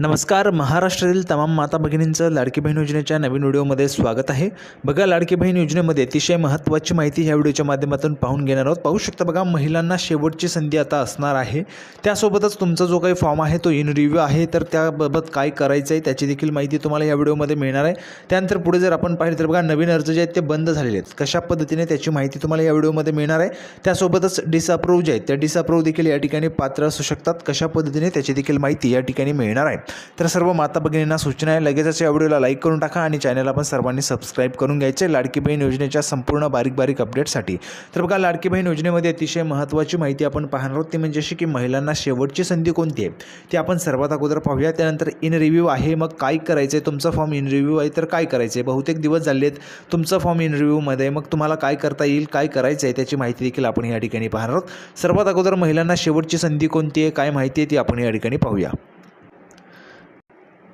नमस्कार महाराष्ट्रातील तमाम माता भगिनींचं लाडकी बहीण योजनेच्या नवीन व्हिडिओमध्ये स्वागत आहे. बघा लाडकी बहीण योजनेमध्ये अतिशय महत्त्वाची माहिती ह्या व्हिडिओच्या माध्यमातून पाहून घेणार आहोत. पाहू शकता बघा महिलांना शेवटची संधी आता असणार आहे. त्यासोबतच तुमचा जो काही फॉर्म आहे तो इन रिव्ह्यू आहे. तर त्याबाबत काय करायचं आहे त्याची देखील माहिती तुम्हाला या व्हिडिओमध्ये मिळणार आहे. त्यानंतर पुढे जर आपण पाहिलं तर बघा नवीन अर्ज जे आहेत ते बंद झालेले आहेत. कशा पद्धतीने त्याची माहिती तुम्हाला या व्हिडिओमध्ये मिळणार आहे त्यासोबतच डिसअप्रूव्ह जे आहेत त्या डिसअप्रूव्ह देखील या ठिकाणी पात्र असू शकतात. कशा पद्धतीने त्याची देखील माहिती या ठिकाणी मिळणार आहे. तर सर्व माता भगिनींना सूचना आहे लगेचच या व्हिडिओला लाईक करून टाका आणि चॅनलला पण सर्वांनी सबस्क्राईब करून घ्यायचे लाडकी बहीण योजनेच्या संपूर्ण बारीक बारीक अपडेटसाठी तर बघा लाडकी बहीण योजनेमध्ये अतिशय महत्त्वाची माहिती आपण पाहणार आहोत ती म्हणजे अशी की महिलांना शेवटची संधी कोणती आहे? ती आपण सर्वात अगोदर पाहूया. त्यानंतर इन रिव्ह्यू आहे मग काय करायचं आहे तुमचा फॉर्म इन रिव्ह्यू आहे तर काय करायचं आहे बहुतेक दिवस झाले आहेत तुमचा फॉर्म इन रिव्ह्यूमध्ये मग तुम्हाला काय करता येईल काय करायचं आहे त्याची माहिती देखील आपण या ठिकाणी पाहणार आहोत. सर्वात अगोदर महिलांना शेवटची संधी कोणती आहे काय माहिती आहे ती आपण या ठिकाणी पाहूया.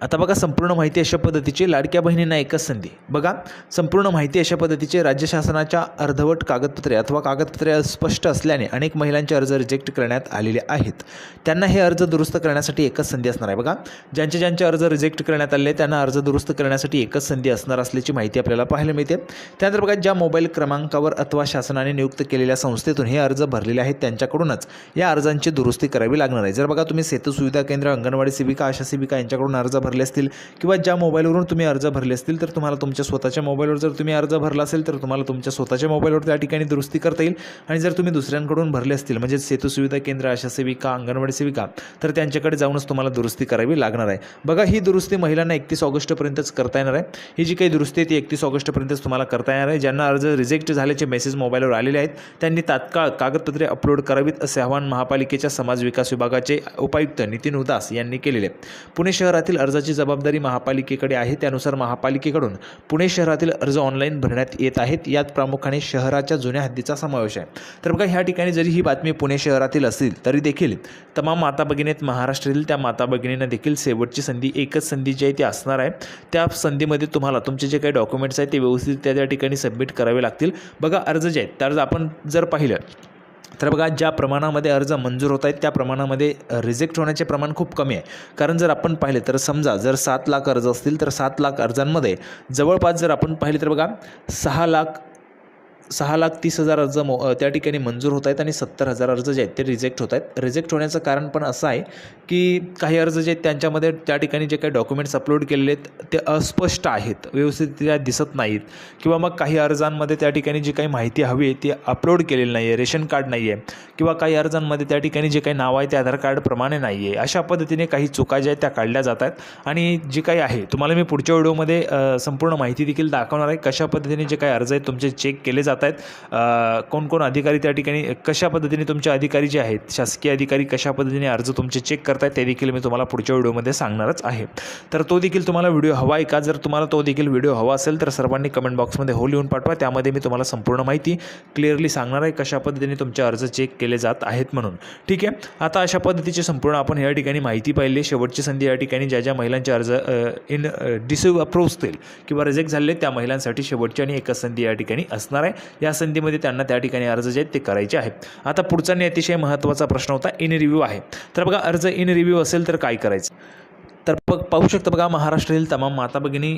आता बघा संपूर्ण माहिती अशा पद्धतीची लाडक्या बहिणींना एकच संधी. बघा संपूर्ण माहिती अशा पद्धतीचे राज्य शासनाच्या अर्धवट कागदपत्रे अथवा कागदपत्रे अस्पष्ट असल्याने अनेक महिलांचे अर्ज रिजेक्ट करण्यात आलेले आहेत. त्यांना हे अर्ज दुरुस्त करण्यासाठी एकच संधी असणार आहे. बघा ज्यांचे ज्यांचे अर्ज रिजेक्ट करण्यात आले त्यांना अर्ज दुरुस्त करण्यासाठी एकच संधी असणार असल्याची माहिती आपल्याला पाहायला मिळते. त्यानंतर बघा ज्या मोबाईल क्रमांकावर अथवा शासनाने नियुक्त केलेल्या संस्थेतून हे अर्ज भरलेले आहेत त्यांच्याकडूनच या अर्जांची दुरुस्ती करावी लागणार आहे. जर बघा तुम्ही सेतू सुविधा केंद्र अंगणवाडी सेविका आशा सेविका यांच्याकडून अर्ज भरले असतील किंवा ज्या मोबाईलवरून तुम्ही अर्ज भरले असतील तर तुम्हाला तुमच्या स्वतःच्या मोबाईलवर जर तुम्ही अर्ज भरला असेल तर तुम्हाला तुमच्या स्वतःच्या मोबाईलवर त्या ठिकाणी दुरुस्ती करता येईल. आणि जर तुम्ही दुसऱ्यांकडून भरले असतील म्हणजे सेतू सुविधा केंद्र आशा सेविका अंगणवाडी सेविका तर त्यांच्याकडे जाऊनच तुम्हाला दुरुस्ती करावी लागणार आहे. बघा ही दुरुस्ती महिलांना एकतीस ऑगस्टपर्यंतच करता येणार आहे. ही जी काही दुरुस्ती आहे ती एकतीस ऑगस्टपर्यंतच तुम्हाला करता येणार आहे. ज्यांना अर्ज रिजेक्ट झाल्याचे मेसेज मोबाईलवर आलेले आहेत त्यांनी तात्काळ कागदपत्रे अपलोड करावीत असे आवाहन महापालिकेच्या समाज विकास विभागाचे उपायुक्त नितीन उदास यांनी केलेले आहे. पुणे शहरातील अर्ज अर्जाची जबाबदारी महापालिकेकडे आहे त्यानुसार महापालिकेकडून पुणे शहरातील अर्ज ऑनलाईन भरण्यात येत आहेत. यात प्रामुख्याने शहराच्या जुन्या हद्दीचा समावेश आहे. तर बघा ह्या ठिकाणी जरी ही बातमी पुणे शहरातील असेल तरी देखील तमाम माता भगिनीत महाराष्ट्रातील त्या माता भगिनींना देखील शेवटची संधी एकच संधी जी आहे ती असणार आहे. त्या संधीमध्ये तुम्हाला तुमचे जे काही डॉक्युमेंट्स आहेत ते व्यवस्थित त्या त्या ठिकाणी सबमिट करावे लागतील. बघा अर्ज जे आहेत अर्ज आपण जर पाहिलं तर बघा ज्या प्रमाणामध्ये अर्ज मंजूर होत आहेत त्या प्रमाणामध्ये रिजेक्ट होण्याचे प्रमाण खूप कमी आहे. कारण जर आपण पाहिले तर समजा जर सात लाख अर्ज असतील तर सात लाख अर्जांमध्ये जवळपास जर आपण पाहिले तर बघा सहा लाख सहा लाख तीस हजार अर्ज मो त्या ठिकाणी मंजूर होत आहेत आणि सत्तर हजार अर्ज जे आहेत ते रिजेक्ट होत आहेत. रिजेक्ट होण्याचं कारण पण असं आहे की काही अर्ज जे आहेत त्यांच्यामध्ये त्या ठिकाणी जे काही डॉक्युमेंट्स अपलोड केलेले आहेत ते अस्पष्ट आहेत व्यवस्थितरित्या दिसत नाहीत. किंवा मग काही अर्जांमध्ये त्या ठिकाणी जी काही माहिती हवी आहे ती अपलोड केलेली नाही आहे रेशन कार्ड नाही आहे किंवा काही अर्जांमध्ये त्या ठिकाणी जे काही नाव आहे ते आधार कार्डप्रमाणे नाही आहे अशा पद्धतीने काही चुका ज्या आहेत त्या काढल्या जात आहेत. आणि जी काही आहे तुम्हाला मी पुढच्या व्हिडिओमध्ये संपूर्ण माहिती देखील दाखवणार आहे कशा पद्धतीने जे काही अर्ज आहेत तुमचे चेक केले जातात. जात आहेत. कोणकोण अधिकारी त्या ठिकाणी कशा पद्धतीने तुमचे अधिकारी जे आहेत शासकीय अधिकारी कशा पद्धतीने अर्ज तुमचे चेक करतायत ते देखील मी तुम्हाला पुढच्या व्हिडिओमध्ये सांगणारच आहे. तर तो देखील तुम्हाला व्हिडिओ हवा आहे का? जर तुम्हाला तो देखील व्हिडिओ हवा असेल तर सर्वांनी कमेंट बॉक्समध्ये हो लिहून पाठवा. त्यामध्ये मी तुम्हाला संपूर्ण माहिती क्लिअरली सांगणार आहे कशा पद्धतीने तुमचे अर्ज चेक केले जात आहेत म्हणून. ठीक आहे? आता अशा पद्धतीची संपूर्ण आपण या ठिकाणी माहिती पाहिली शेवटची संधी या ठिकाणी ज्या ज्या महिलांचे अर्ज इन डिसिव्ह अप्रूव्ह असतील किंवा रिजेक्ट झाले त्या महिलांसाठी शेवटची आणि एकच संधी या ठिकाणी असणार आहे. या संधीमध्ये त्यांना त्या ठिकाणी अर्ज जे आहेत ते करायचे आहेत. आता पुढचा आणि अतिशय महत्त्वाचा प्रश्न होता इन रिव्ह्यू आहे. तर बघा अर्ज इन रिव्ह्यू असेल तर काय करायचं? तर बघ पाहू शकता बघा महाराष्ट्रातील तमाम माता भगिनी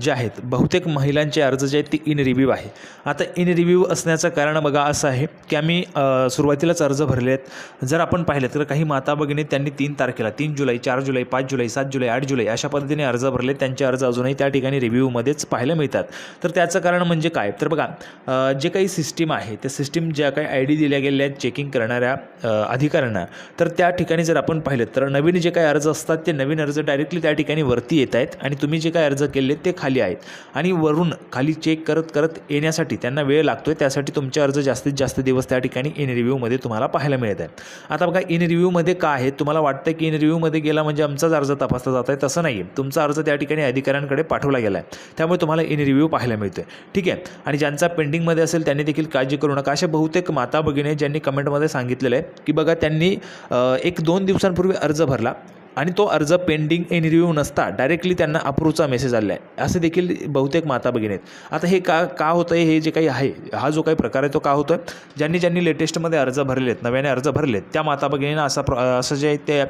जे आहेत बहुतेक महिलांचे अर्ज जे आहेत ते इन रिव्ह्यू आहे. आता इन रिव्ह्यू असण्याचं कारण बघा असं आहे की आम्ही सुरुवातीलाच अर्ज भरले आहेत. जर आपण पाहिलं तर काही माता भगिनी त्यांनी तीन तारखेला तीन जुलै चार जुलै पाच जुलै सात जुलै आठ जुलै अशा पद्धतीने अर्ज भरले. त्यांचे अर्ज अजूनही त्या ठिकाणी रिव्ह्यूमध्येच पाहायला मिळतात. तर त्याचं कारण म्हणजे काय? तर बघा जे काही सिस्टीम आहे त्या सिस्टीम ज्या काही आय डी दिल्या गेलेल्या आहेत चेकिंग करणाऱ्या अधिकाऱ्यांना तर त्या ठिकाणी जर आपण पाहिलं तर नवीन जे काही अर्ज असतात ते नवीन अर्ज डायरेक्टली त्या ठिकाणी वरती येत आहेत. आणि तुम्ही जे काही अर्ज केले ते ते खाली आहेत. आणि वरून खाली चेक करत करत येण्यासाठी त्यांना वेळ लागतो आहे त्यासाठी तुमचे अर्ज जास्तीत जास्त दिवस त्या ठिकाणी इन रिव्ह्यूमध्ये तुम्हाला पाहायला मिळत आहे आता बघा इन रिव्ह्यूमध्ये का आहे? तुम्हाला वाटतं की इन रिव्ह्यूमध्ये गेला म्हणजे आमचाच अर्ज तपासला जात आहे तसं नाही आहे तुमचा अर्ज त्या ठिकाणी अधिकाऱ्यांकडे पाठवला गेला आहे त्यामुळे तुम्हाला इन रिव्ह्यू पाहायला मिळतो आहे ठीक आहे? आणि ज्यांचा पेंडिंगमध्ये असेल त्यांनी देखील काळजी करू नका. अशा बहुतेक माता भगिनी ज्यांनी कमेंटमध्ये सांगितलेलं आहे की बघा त्यांनी एक दोन दिवसांपूर्वी अर्ज भरला. आणि तो अर्ज पेंडिंग इन रिव्ह्यू नसता डायरेक्टली त्यांना अप्रूव्हचा मेसेज आलेला आहे. असे देखील बहुतेक माता भगिनी आहेत. आता हे का का होतं आहे हे जे काही आहे हा जो काही प्रकार आहे तो का होतो आहे ज्यांनी ज्यांनी लेटेस्टमध्ये अर्ज भरले आहेत नव्याने अर्ज भरलेत त्या माता भगिनींना असा प्र असं जे आहे ते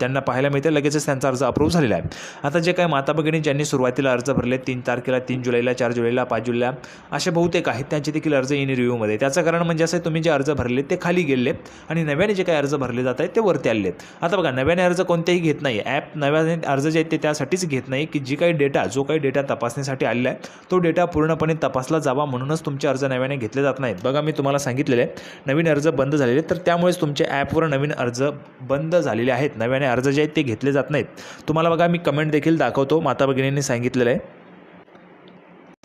त्यांना पाहायला मिळते लगेचच त्यांचा अर्ज अप्रूव्ह झालेला आहे. आता जे काही माता भगिनी ज्यांनी सुरुवातीला अर्ज भरले तीन तारखेला तीन जुलैला चार जुलैला पाच जुलैला असे बहुतेक आहेत त्यांचे देखील अर्ज इन रिव्ह्यूमध्ये त्याचं कारण म्हणजे असं तुम्ही जे अर्ज भरले ते खाली गेले आणि नव्याने जे काही अर्ज भरले जात आहेत ते वरती आले आहेत. आता बघा नव्याने अर्ज कोणतेही घेत नाही ॲप नव्याने अर्ज जे आहेत ते त्यासाठीच घेत नाही की जी काही डेटा जो काही डेटा तपासण्यासाठी आलेला आहे तो डेटा पूर्णपणे तपासला जावा म्हणूनच तुमचे अर्ज नव्याने घेतले जात नाहीत. बघा मी तुम्हाला सांगितलेलं आहे नवीन अर्ज बंद झालेले आहेत, तर त्यामुळेच तुमच्या ॲपवर नवीन अर्ज बंद झालेले आहेत. नव्याने अर्ज जे आहेत ते घेतले जात नाहीत. तुम्हाला बघा मी कमेंट देखील दाखवतो. माता भगिनींनी सांगितलेलं आहे.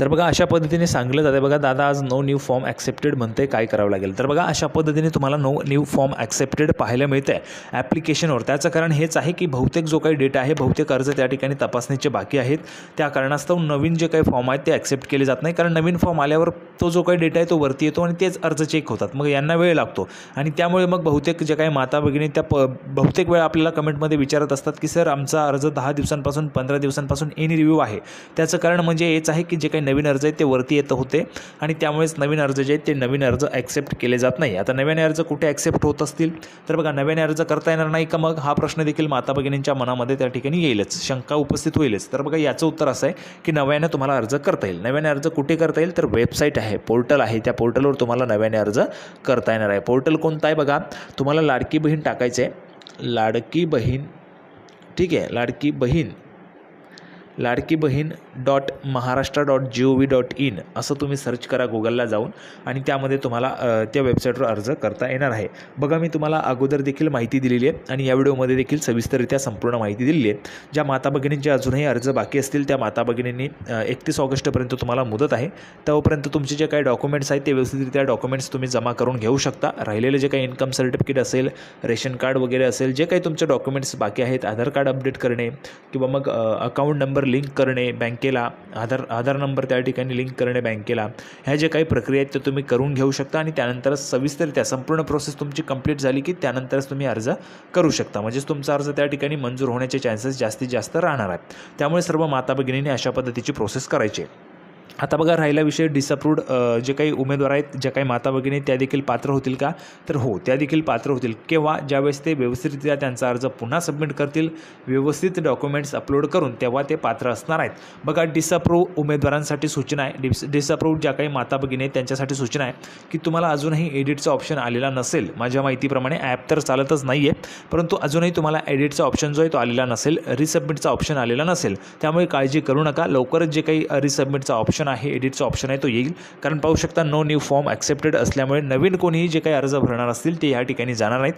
तर बघा अशा पद्धतीने सांगलं जाते बघा दादा आज नो न्यू फॉर्म ॲक्सेप्टेड म्हणते काय करावं लागेल? तर बघा अशा पद्धतीने तुम्हाला नो न्यू फॉर्म ॲक्सेप्टेड पाहायला मिळतं आहे ॲप्लिकेशनवर त्याचं कारण हेच आहे की बहुतेक जो काही डेटा आहे बहुतेक अर्ज त्या ठिकाणी तपासणीचे बाकी आहेत. त्या कारणास्तव नवीन जे काही फॉर्म आहेत ते ॲक्सेप्ट केले जात नाही. कारण नवीन फॉर्म आल्यावर तो जो काही डेटा आहे तो वरती येतो आणि तेच अर्ज चेक होतात. मग यांना वेळ लागतो. आणि त्यामुळे मग बहुतेक जे काही माता भगिनी त्या प बहुतेक वेळा आपल्याला कमेंटमध्ये विचारत असतात की सर आमचा अर्ज दहा दिवसांपासून पंधरा दिवसांपासून इन रिव्ह्यू आहे. त्याचं कारण म्हणजे हेच आहे की जे काही नवीन अर्ज आहेत ते वरती येत होते आणि त्यामुळेच नवीन अर्ज जे आहेत ते नवीन अर्ज ॲक्सेप्ट केले जात नाही. आता नव्याने अर्ज कुठे ॲक्सेप्ट होत असतील? तर बघा नव्याने अर्ज करता येणार नाही का मग? हा प्रश्न देखील माता भगिनींच्या मनामध्ये त्या ठिकाणी येईलच. शंका उपस्थित होईलच. तर बघा याचं उत्तर असं आहे की नव्याने तुम्हाला अर्ज करता येईल. नव्याने अर्ज कुठे करता येईल? तर वेबसाईट आहे. पोर्टल आहे. त्या पोर्टलवर तुम्हाला नव्याने अर्ज करता येणार आहे. पोर्टल कोणतं आहे बघा? तुम्हाला लाडकी बहीण टाकायचं आहे लाडकी बहीण ठीक आहे. Ladki Bahin Ladki Bahin dot Maharashtra dot G O V dot in असं तुम्ही सर्च करा गुगलला जाऊन आणि त्यामध्ये तुम्हाला त्या वेबसाईटवर अर्ज करता येणार आहे. बघा मी तुम्हाला अगोदर देखील माहिती दिलेली आहे आणि या व्हिडिओमध्ये देखील सविस्तररित्या संपूर्ण माहिती दिलेली आहे. ज्या माता भगिनींचे अजूनही अर्ज बाकी असतील त्या माता भगिनींनी एकतीस ऑगस्टपर्यंत तुम्हाला मुदत आहे. तोपर्यंत तुमचे जे काही डॉक्युमेंट्स आहेत ते व्यवस्थितरित्या डॉक्युमेंट्स तुम्ही जमा करून घेऊ शकता. राहिलेले जे काही इन्कम सर्टिफिकेट असेल रेशन कार्ड वगैरे असेल जे काही तुमचे डॉक्युमेंट्स बाकी आहेत आधार कार्ड अपडेट करणे किंवा मग अकाउंट नंबर लिंक करणे बँक बँकेला आधार आधार नंबर त्या ठिकाणी लिंक करणे बँकेला. ह्या जे काही प्रक्रिया आहेत ते तुम्ही करून घेऊ शकता आणि त्यानंतरच सविस्तरित्या संपूर्ण प्रोसेस तुमची कंप्लीट झाली की त्यानंतरच तुम्ही अर्ज करू शकता. म्हणजेच तुमचा अर्ज त्या ठिकाणी मंजूर होण्याचे चान्सेस जास्तीत जास्त राहणार आहेत. त्यामुळे सर्व माता भगिनीने अशा पद्धतीची प्रोसेस करायची आहे. आता बघा राहिला विषय डिसअप्रूव्ड जे काही उमेदवार आहेत ज्या काही माता भगिनी आहेत, त्या देखील पात्र होतील का? तर हो त्या देखील पात्र होतील. किंवा ज्यावेळेस ते व्यवस्थितरित्या त्यांचा अर्ज पुन्हा सबमिट करतील व्यवस्थित डॉक्युमेंट्स अपलोड करून तेव्हा ते पात्र असणार आहेत. बघा डिसअप्रूव्ह उमेदवारांसाठी सूचना आहे. डिस डिसअप्रूव्ड ज्या काही माता भगिनी आहेत त्यांच्यासाठी सूचना आहे की तुम्हाला अजूनही एडिटचा ऑप्शन आलेला नसेल. माझ्या माहितीप्रमाणे ॲप तर चालतच नाही आहे परंतु अजूनही तुम्हाला एडिटचा ऑप्शन जो आहे तो आलेला नसेल. रिसबमिटचा ऑप्शन आलेला नसेल. त्यामुळे काळजी करू नका. लवकरच जे काही रिसबमिटचा ऑप्शन ऑप्शन आहे एडिटचा ऑप्शन आहे तो येईल. कारण पाहू शकता नो न्यू फॉर्म ॲक्सेप्टेड असल्यामुळे नवीन कोणीही जे काही अर्ज भरणार असतील ते या ठिकाणी जाणार नाहीत.